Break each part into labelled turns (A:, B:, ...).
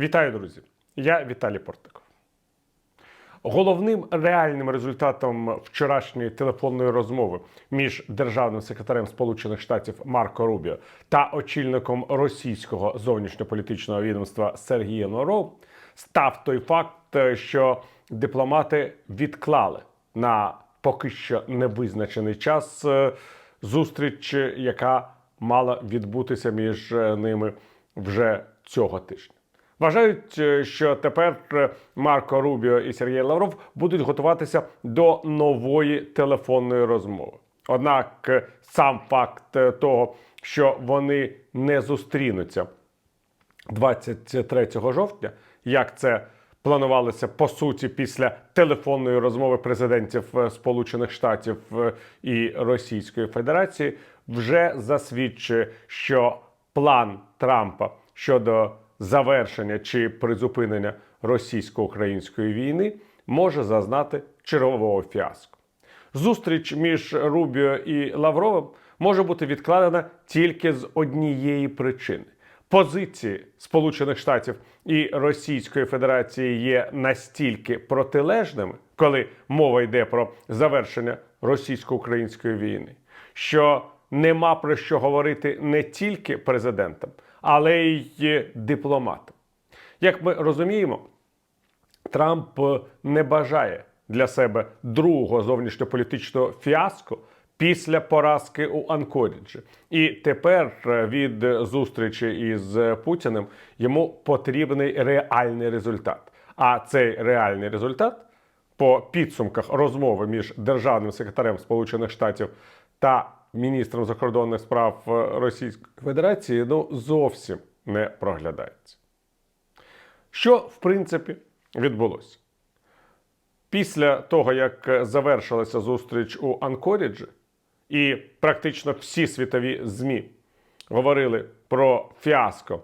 A: Вітаю, друзі! Я Віталій Портников. Головним реальним результатом вчорашньої телефонної розмови між державним секретарем Сполучених Штатів Марко Рубіо та очільником російського зовнішньополітичного відомства Сергієм Лавров став той факт, що дипломати відклали на поки що невизначений час е, зустріч, яка мала відбутися між е, ними вже цього тижня. Вважають, е, що тепер е, Марко Рубіо і Сергій Лавров будуть готуватися до нової телефонної розмови. Однак е, сам факт того, що вони не зустрінуться 23 жовтня, як це планувалося по суті після телефонної розмови президентів Сполучених Штатів і Російської Федерації, вже засвідчує, що план Трампа щодо завершення чи призупинення російсько-української війни може зазнати чергового фіаско. Зустріч між Рубіо і Лавровим може бути відкладена тільки з однієї причини. Позиції Сполучених Штатів і Російської Федерації є настільки протилежними, коли мова йде про завершення російсько-української війни, що нема про що говорити не тільки президентам, але й дипломатам. Як ми розуміємо, Трамп не бажає для себе другого зовнішньополітичного фіаско після поразки у Анкоріджі. І тепер від зустрічі із Путіним йому потрібний реальний результат. А цей реальний результат по підсумках розмови між державним секретарем Сполучених Штатів та міністром закордонних справ Російської Федерації ну зовсім не проглядається. Що в принципі відбулося? Після того, як завершилася зустріч у Анкоріджі, і практично всі світові ЗМІ говорили про фіаско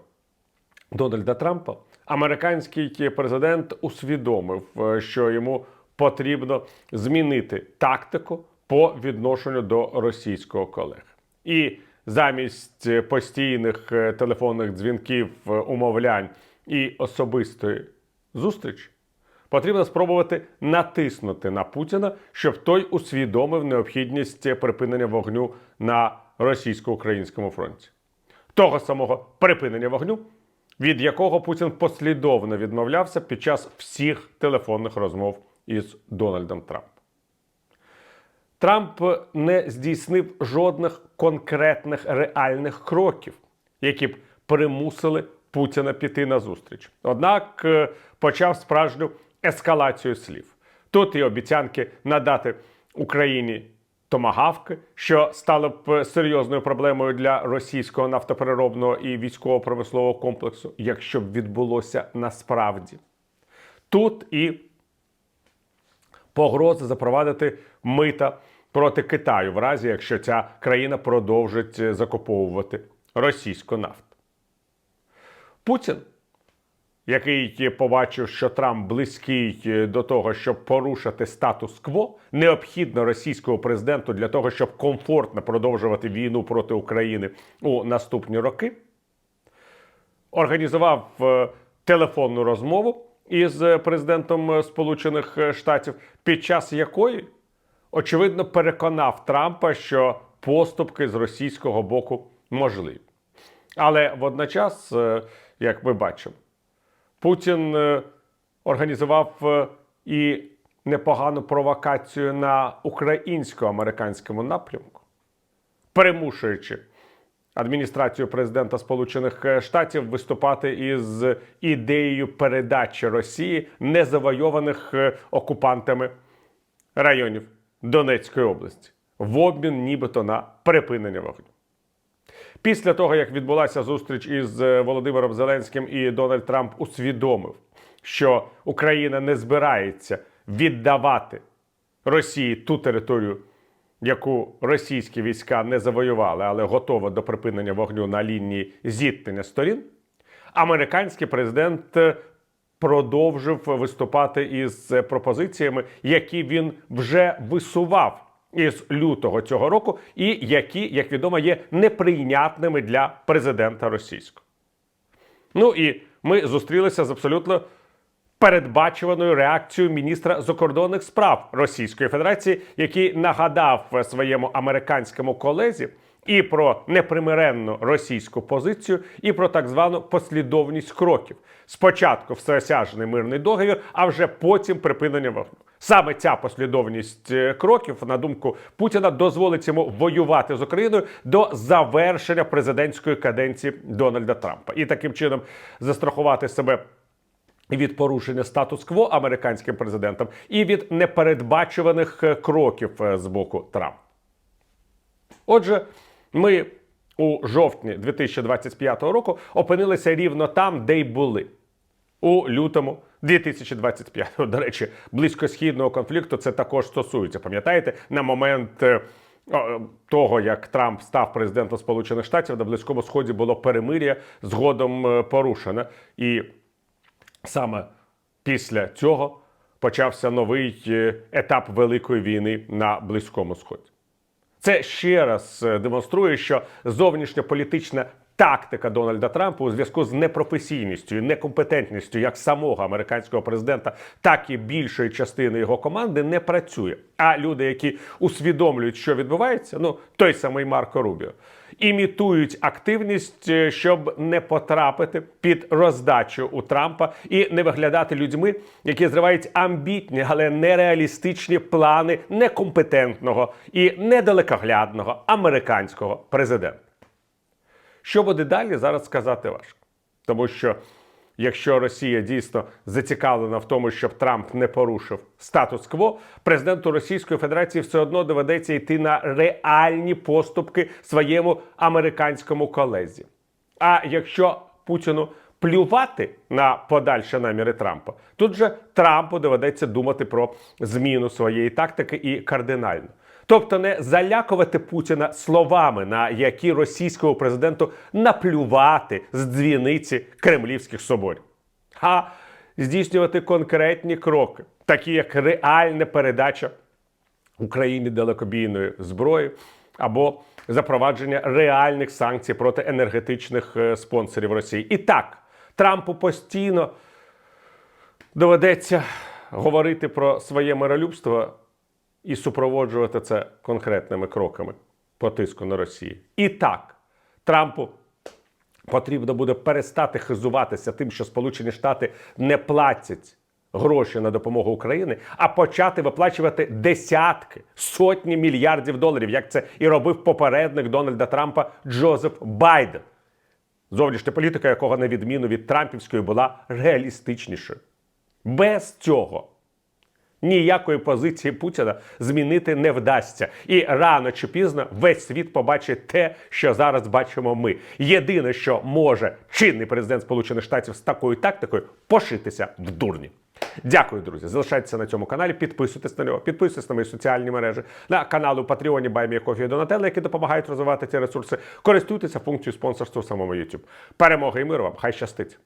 A: Дональда Трампа, американський президент усвідомив, е, що йому потрібно змінити тактику по відношенню до російського колеги. І замість постійних е, телефонних дзвінків, е, умовлянь і особистої зустрічі потрібно спробувати натиснути на Путіна, щоб той усвідомив необхідність припинення вогню на російсько-українському фронті. Того самого припинення вогню, від якого Путін послідовно відмовлявся під час всіх телефонних розмов із Дональдом Трампом. Трамп не здійснив жодних конкретних реальних кроків, які б примусили Путіна піти на зустріч. Однак е, почав справжню ескалацію слів. Тут і обіцянки надати Україні томагавки, що стало б серйозною проблемою для російського нафтопереробного і військово-промислового комплексу, якщо б відбулося насправді. Тут і погрози запровадити мита проти Китаю, в разі якщо ця країна продовжить е, закуповувати російську нафту. Путін, який побачив, що Трамп близький е, до того, щоб порушити статус-кво, необхідно російському президенту для того, щоб комфортно продовжувати війну проти України у наступні роки, організував е, телефонну розмову із президентом Сполучених Штатів, під час якої очевидно переконав Трампа, що поступки з російського боку можливі. Але водночас, е, як ми бачимо, Путін е, організував е, і непогану провокацію на українсько-американському напрямку, примушуючи адміністрацію президента Сполучених Штатів виступати із ідеєю передачі Росії незавойованих окупантами районів Донецької області в обмін нібито на припинення вогню. Після того, як відбулася зустріч із е, Володимиром Зеленським і Дональд Трамп усвідомив, що Україна не збирається віддавати Росії ту територію, яку російські війська не завоювали, але готова до припинення вогню на лінії зіткнення сторін, американський президент е, продовжив виступати із е, пропозиціями, які він вже висував із лютого цього року, і які, як відомо, є неприйнятними для президента російського. Ну і ми зустрілися з абсолютно передбачуваною реакцією міністра закордонних справ Російської Федерації, який нагадав своєму американському колезі і про непримиренну російську позицію, і про так звану послідовність кроків. Спочатку всеосяжний мирний договір, а вже потім припинення вогню. Саме ця послідовність е, кроків, на думку Путіна, дозволить йому воювати з Україною до завершення президентської каденції Дональда Трампа і таким чином застрахувати себе від порушення статус-кво американським президентом і від непередбачуваних е, кроків е, з боку Трампа. Отже, ми у жовтні 2025 року опинилися рівно там, де й були. У лютому 2025 До речі, близькосхідного конфлікту це також стосується. Пам'ятаєте, на момент е, того, як Трамп став президентом Сполучених Штатів, на Близькому Сході було перемир'я згодом порушене. І саме після цього почався новий е, етап Великої війни на Близькому Сході. Це ще раз е, демонструє, що зовнішньополітична тактика Дональда Трампа у зв'язку з непрофесійністю і некомпетентністю як самого американського президента, так і більшої частини його команди не працює. А люди, які усвідомлюють, що відбувається, ну той самий Марко Рубіо, імітують активність, е, щоб не потрапити під роздачу у Трампа і не виглядати людьми, які зривають амбітні, але нереалістичні плани некомпетентного і недалекоглядного американського президента. Що буде далі, зараз сказати важко. Тому що якщо Росія дійсно зацікавлена в тому, щоб Трамп не порушив статус-кво, президенту Російської Федерації все одно доведеться йти на реальні поступки своєму американському колезі. А якщо Путіну плювати на подальші наміри Трампа, тут же Трампу доведеться думати про зміну своєї тактики і кардинально. Тобто не залякувати Путіна словами, на які російському президенту наплювати з дзвіниці кремлівських соборів, а здійснювати конкретні кроки, такі як реальна передача Україні далекобійної зброї або запровадження реальних санкцій проти енергетичних е, спонсорів Росії. І так, Трампу постійно доведеться говорити про своє миролюбство і супроводжувати це конкретними кроками по тиску на Росію. І так, Трампу потрібно буде перестати хизуватися тим, що Сполучені Штати не платять гроші на допомогу Україні, а почати виплачувати десятки, сотні мільярдів доларів, як це і робив попередник Дональда Трампа Джозеф Байден. Зовнішня політика, якого на відміну від Трампівської була реалістичнішою. Без цього ніякої позиції Путіна змінити не вдасться. І рано чи пізно весь світ побачить те, що зараз бачимо ми. Єдине, що може чинний президент Сполучених Штатів з такою тактикою пошитися в дурні. Дякую, друзі. Залишайтеся на цьому каналі, підписуйтесь на нього, підписуйтесь на мої соціальні мережі, на канали у Патреоні Баймія Кофі і які допомагають розвивати ці ресурси. Користуйтеся функцією спонсорства у самому YouTube. Перемоги і миру вам! Хай щастить!